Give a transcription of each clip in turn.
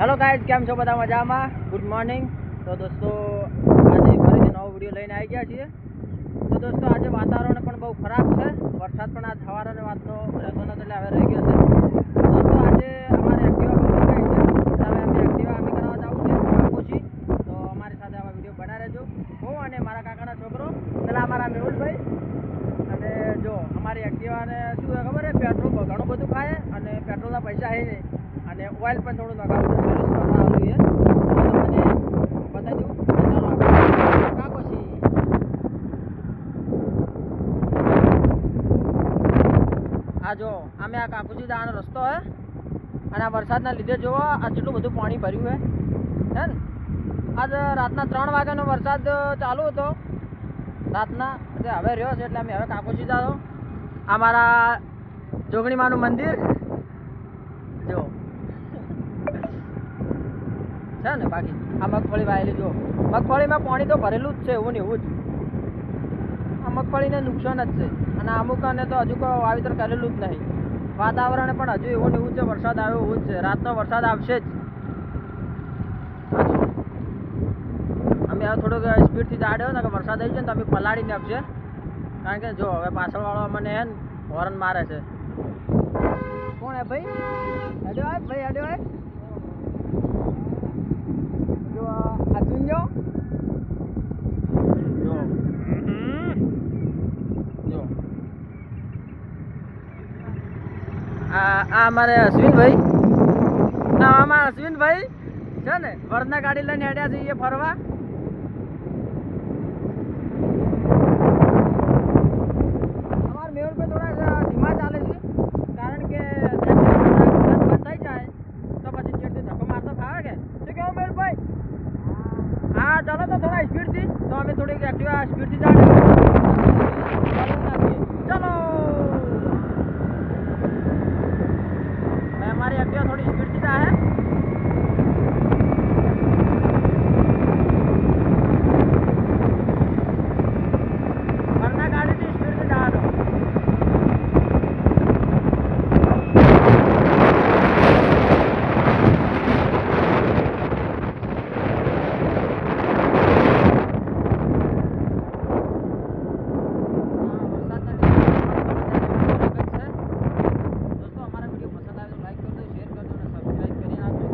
Hello guys કેમ છો બધા મજામાં? ગુડ મોર્નિંગ તો દોસ્તો, આજે ફરીથી નવો વીડિયો લઈને આવી ગયા છીએ. તો દોસ્તો, આજે વાતાવરણ પણ બહુ ખરાબ છે. વરસાદ પણ આ સવારે વાતનો રહેતો નથી એટલે હવે રહી ગયો છે. દોસ્તો, આજે અમારે એક્ટિવા ગઈ છે. હવે અમે એક્ટિવા અમે કરવા જવું છે કાકોજી તો અમારી સાથે આવા વીડિયો બનાવી રહેજો. હું અને મારા કાકાના છોકરો, પેલા અમારા મેહુલભાઈ. અને જો, અમારી એક્ટિવાને શું ખબર છે? પેટ્રોલ ઘણું બધું ખાય અને પેટ્રોલના પૈસા હે નહીં. અને ઓઇલ પણ થોડું નખાવું છે સર્વિસ કરવા આવ્યું છે તમને મને બતાવી દઉં. આ જો અમે આ કાકુજી જવાનો રસ્તો હે. અને આ વરસાદના લીધે જુઓ આ કેટલું બધું પાણી ભર્યું હે. હે ને? આજ રાતના ત્રણ વાગ્યાનો વરસાદ ચાલુ હતો. રાતના, એટલે હવે રહ્યો છે, એટલે અમે હવે કાકુજી જાઓ આ મારા જોગણીમાનું મંદિર જો છે ને બાકી? આ મગફળી વાયેલી જો મગફળીમાં પાણી તો ભરેલું જ છે, એવું ને એવું જ. આ મગફળીને નુકસાન જ છે. અને અમુકને તો હજુ કોઈ વાવેતર કરેલું જ નહીં. વાતાવરણ પણ હજુ એવું ને એવું છે, વરસાદ આવ્યો એવું જ છે. રાતનો વરસાદ આવશે જ. અમે હવે થોડુંક સ્પીડથી જાડ્યો ને કે વરસાદ આવી જાય ને તો અમે પલાળીને આપશે. કારણ કે જો, હવે પાછળવાળો અમને હે ને હોર્ન મારે છે. કોણ હે ભાઈ? હેડ્યો ભાઈ આય જો અર્જુન જો. આ અમારે અશ્વિનભાઈ. અમારા અશ્વિનભાઈ છે ને, વરના ગાડી લઈને હેડ્યા છીએ ફરવા અમારા મેહુલભાઈ થોડા ધીમા ચાલે છે કારણ કે બંધ થઈ જાય તો પછી ચેડથી ધક્કો મારતો ફાવે કે શું કેવું મેહુલભાઈ હા ચાલો તો થોડા સ્પીડથી તો અમે થોડીક એક્ટિવા સ્પીડથી ચાલે ચલો હવે અમારી એક્ટિવા થોડી સ્પીડથી જાય વરના ગાડીથી સ્પીડથી જવાનું દોસ્તો અમારા વીડિયો પસંદ આવે તો લાઈક કરજો શેર કરજો અને સબસ્ક્રાઇબ કરી નાખજો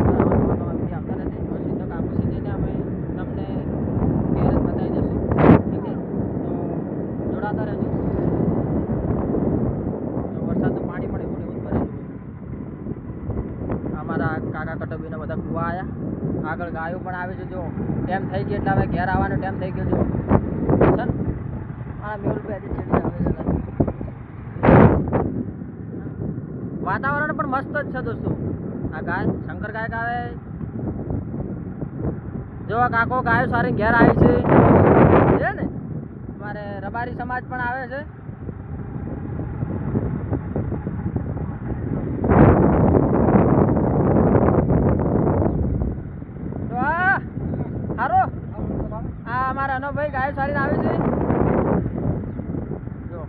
અમારા નવા નવા વીડિયો આવતા રહેશે હવે સીધા કાપુ સીધીને અમે તમને ઘેર જ બતાવી દઈશું ઠીક છે તો જોડાતા રહેજો જો વરસાદનું પાણી પણ એવું ને એવું જ ભરેલું હોય અમારા કાકા કટબીના બધા કુવા આવ્યા આગળ ગાયો પણ આવે છે જો. ટાઈમ થઈ ગયો એટલે હવે ઘેર આવવાનો ટાઈમ થઈ ગયો જો છે ને આ મેહુલભાઈ હજી છેડી આવે છે વાતાવરણ પણ મસ્ત જ છે દોસ્તો. આ ગાય શંકર ગાયક આવે જો કાકો ગાયો સારી ઘેર આવી છે. છે ને? અમારે રબારી સમાજ પણ આવે છે તો આ હારો આ અમારા સારી આવે છે? જો.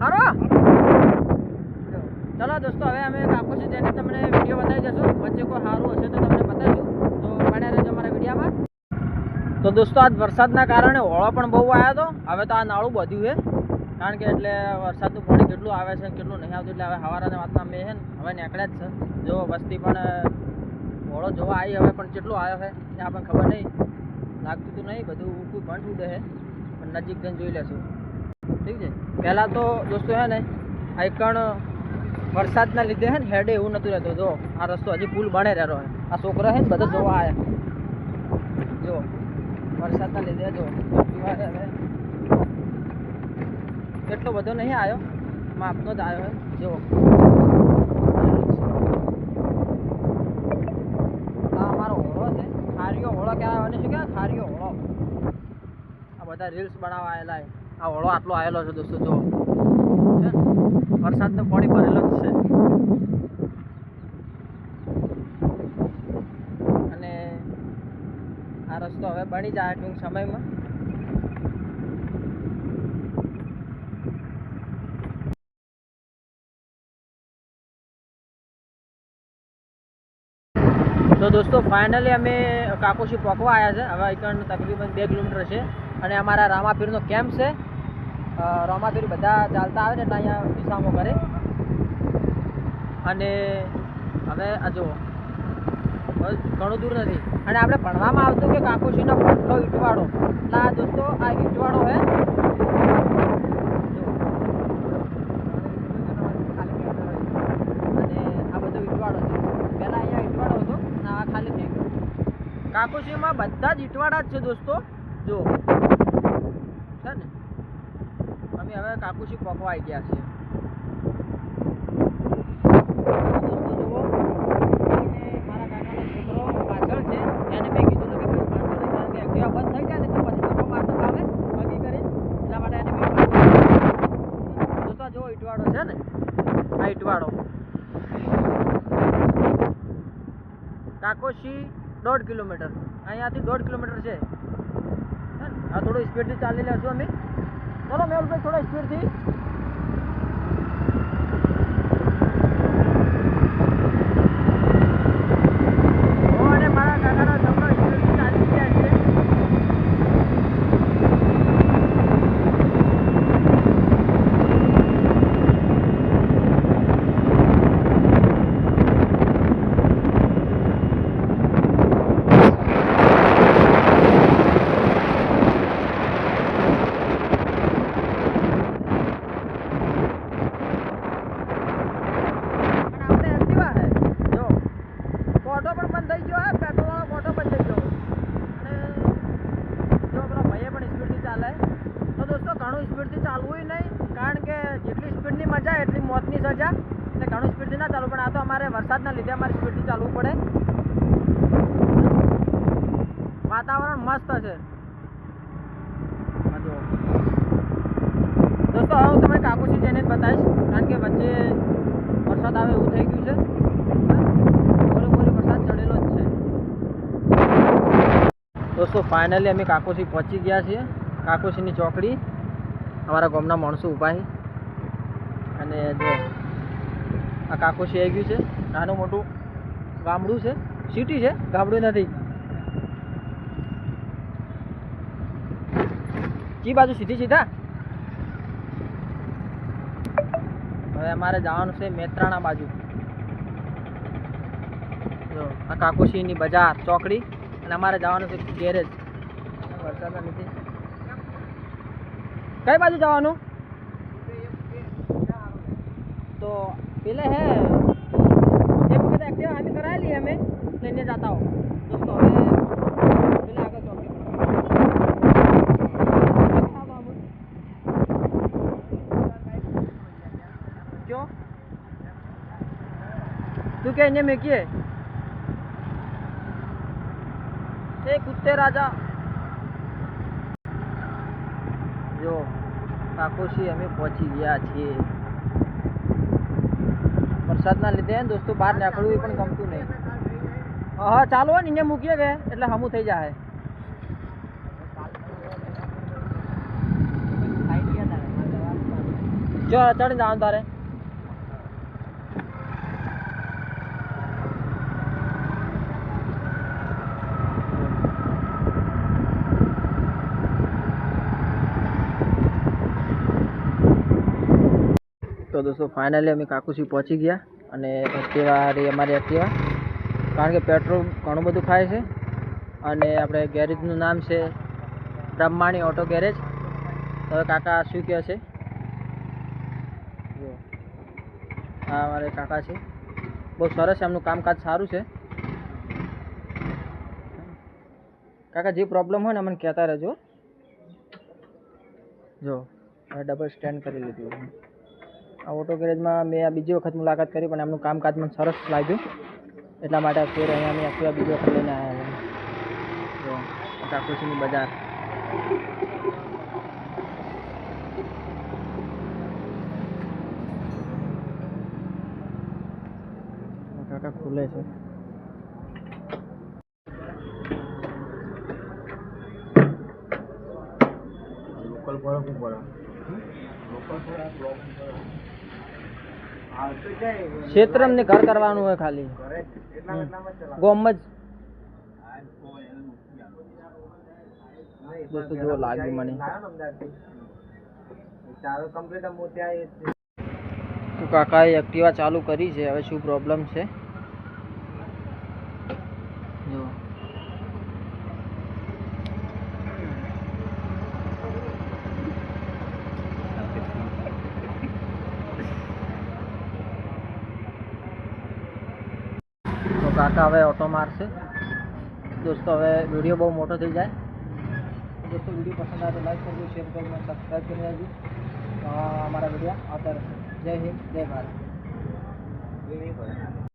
હારો. ચલો દોસ્તો, હવે અમે કાપુસી જઈને તમને વીડિયો બતાવી દઈશું વચ્ચે કોઈ સારું હશે તો તમને બતાવીશું. તો બને રહેજો અમારા વિડીયામાં. તો દોસ્તો, આજ વરસાદના કારણે હોળો પણ બહુ આવ્યો હતો. હવે તો આ નાળું બધ્યું છે. કારણ કે એટલે વરસાદનું પાણી કેટલું આવે છે કેટલું નહીં આવતું, એટલે હવે હવારના વાતના મેં છે હવે નીકળ્યા જ છે. જો, વસ્તી પણ હોળો જોવા આવી હવે, પણ કેટલો આવ્યો છે એ આપણને ખબર નહીં. લાગતું તો નહીં, બધું કોઈ પણ ઉડે છે પણ નજીક જઈને જોઈ લેશું. ઠીક છે? પહેલાં તો દોસ્તો હે ને, આ એકણ વરસાદના લીધે હે ને, હેડે એવું નહોતું રહેતું. જો, આ રસ્તો હજી પુલ બને રહેલો છે આ છોકરો છે ને, બધો જોવા આવ્યા જો, વરસાદના લીધે જો હવે એટલો બધો નહીં આવ્યો માપનો જ આવ્યો છે જો આ અમારો હોળો છે ખારીઓ હોળો કહેવાય અને શું કે ખારીઓ હોળો આ બધા રીલ્સ બનાવવા આવેલા આ હોળો આટલો આવેલો છે દોસ્તો, જો? વરસાદનું પાણી ભરેલું જ છે. અને આ રસ્તો હવે બની જાય ટૂંક સમયમાં. તો દોસ્તો ફાઇનલી અમે કાકોશી પહોંચવા આવ્યા છે. હવે એકણ તકરીબન બે કિલોમીટર છે અને અમારા રામાપીરનો કેમ્પ છે. રામાપીર બધા ચાલતા આવે ને એટલે અહીંયા વિસામો કરે. અને હવે આ જુઓ ઘણું દૂર નથી. અને આપણે ભણવામાં આવતું કે કાકોશીનો પટ્ટો ઈટવાડો એટલે આ દોસ્તો, આ ઈટવાડો હે જુઓ. અને આ બધો ઈટવાડો છે પહેલા અહીંયા ઈટવાડો હતો અને આ ખાલી થઈ ગયો કાકોશીમાં બધા જ ઈટવાડા જ છે દોસ્તો. જો. છે ને? અમે હવે કાકુશી પકવા આવી ગયા છીએ. પાછળ છે ને? આ ઈટવાડો કાકોશી દોઢ કિલોમીટર. અહીંયાથી દોઢ કિલોમીટર છે. આ થોડું સ્પીડથી ચાલી લેશું અમે. ચલો મેહુલભાઈ, થોડા સ્પીડથી હું અને મારા કાકાનો છોકરો સ્પીડથી ચાલી ગયા છે પણ આપણે એક્ટિવા હે જો ઓટો પણ બંધ થઈ ગયો હે પેટ્રોલ વાળો ઓટો બંધ થઈ ગયો અને જો પેલો ભાઈએ પણ સ્પીડથી ચાલે તો દોસ્તો ઘણું સ્પીડથી ચાલવું નહીં કારણ કે જેટલી સ્પીડની મજા એટલી મોતની સજા એટલે ઘણું સ્પીડથી ના ચાલવું પણ આ તો અમારે વરસાદના લીધે અમારે સ્પીડથી ચાલવું પડે વાતાવરણ મસ્ત છે. દોસ્તો હવે હું તમને કાકુસી જઈને જ બતાવીશ, કારણ કે વચ્ચે વરસાદ આવે એવું થઈ ગયું છે. દોસ્તો, ફાઇનલી અમે કાકોસી પહોંચી ગયા છીએ. કાકોસીની ચોકડી, અમારા ગામના માણસો ઊભા છે. અને જો આ કાકોસી આવી ગયું છે. નાનું મોટું ગામડું છે. સિટી છે, ગામડું નથી. કી બાજુ સીધી સીધા? હવે અમારે જવાનું છે મેત્રાણા બાજુ. જો, આ કાકુશીની બજાર, ચોકડી, અને અમારે જવાનું છે ગેરેજ. વરસાદના લીધે. કઈ બાજુ જવાનું? તો, પેલે હે એક વખત એક્ટિવા અમે કરાયેલી અમે, લઈને જતા હો દોસ્તો, હવે પેલે આગળ ચોકડી क्यों तू क्या इन्हें में किए એ કુત્તે રાજા જો કાકોશી અમે પહોંચી ગયા છીએ વરસાદના લીધે ને દોસ્તો બહાર નીકળવું એ પણ ગમતું નહીં હા ચાલો ને અહીંયા મૂકીએ કે એટલે હમું થઈ જાય જો ચડી જવાનું તારે દોસ્તો ફાઇનલી અમે કાકુસી પહોંચી ગયા અને એક્ટિવા રહી અમારી એક્ટિવા. કારણ કે પેટ્રોલ ઘણું બધું ખાય છે અને આપણે ગેરેજનું નામ છે બ્રહ્માણી ઓટો ગેરેજ. હવે કાકા શું કહે છે? જો, આ અમારે કાકા છે. બહુ સરસ એમનું કામકાજ સારું છે. કાકા, જે પ્રોબ્લેમ હોય ને અમને કહેતા રહેજો. જો ડબલ સ્ટેન્ડ કરી લીધું. આ ઓટો ગેરેજમાં મેં આ બીજી વખત મુલાકાત કરી પણ એમનું કામકાજ મને સરસ લાગ્યું. એટલા માટે ફેર અહીંયા અમે એક્ટિવા બીજી વખત લઈને આવ્યા જો કાકુસીની બજાર. ખુલે છે. લોકલ પર લોકલ થોડા બ્લોક ક્ષેત્ર ને ઘર કરવાનું હોય ખાલી. ગોમ જ. દોસ્તો જો લાગ્યું મને. તો કાકાએ એક્ટિવા ચાલુ કરી છે. હવે શું પ્રોબ્લેમ છે જો તો કાકા હવે ઓટો મારશે. દોસ્તો, હવે વીડિયો બહુ મોટો થઈ જાય. દોસ્તો વીડિયો પસંદ આવે તો લાઈક કરજો શેર કરજો સબસ્ક્રાઈબ કરી દેજો. અમારા વીડિયો આવતા રહેશે જય હિન્દ, જય ભારત.